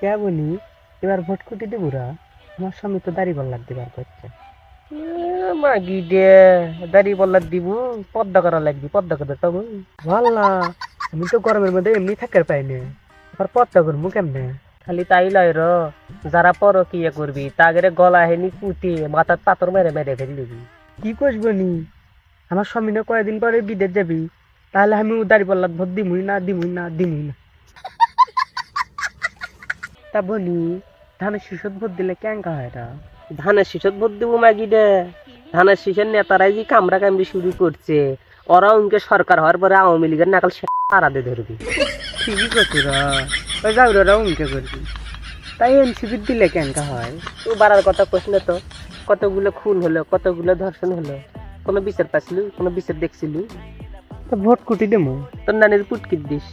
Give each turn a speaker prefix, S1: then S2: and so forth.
S1: কেমনি এবার ভোট কুটি দেবুরা আমার স্বামী তো দাড়ি বল লাগতে বার করছে
S2: মাগি দে, দাড়ি বল্লা দিব, পদ্মা করা লাগবি, পদ্মা করে তবে
S1: ভালো না আমি তো গরমের মধ্যে এমনি থাকার পাই না। আবার পত্তা করব কেমনে?
S2: খালি তাই লয় র, যারা পর কি ইয়ে করবি, তাগেরে গলা হেনি পুঁতে, মাথার পাথর মেরে মেরে ফেলবি।
S1: কি করব নি আমার স্বামী না কয়েকদিন পরে বিদেশ যাবি। তাহলে আমি দাড়ি পাল্লাত ভোট দিমুই না দিমুই না দিমুই না। তা বলি ধানের শিশুত ভোট দিলে কেঙ্কা হয় এটা
S2: ধানের শীষত ভোট দিব মাগি দে ধানের শীষের নেতারাই যে কামড়া কামড়ি শুরু করছে ওরা উনকে সরকার হওয়ার পরে আওয়ামী লীগের নাকাল সারাদে ধরবি।
S1: ঠিকই করছি রা। ওই যাবরা উনকে করবি। তাই এনসিপি দিলে কেঙ্কা হয়?
S2: তুই বাড়ার কথা কইস না তো কতগুলো খুন হলো কতগুলো ধর্ষণ হলো কোনো বিচার পাইছিলি কোনো বিচার দেখছিলি?
S1: তা ভোট কুটি দেবো
S2: তোর নানির পুটকির দিস।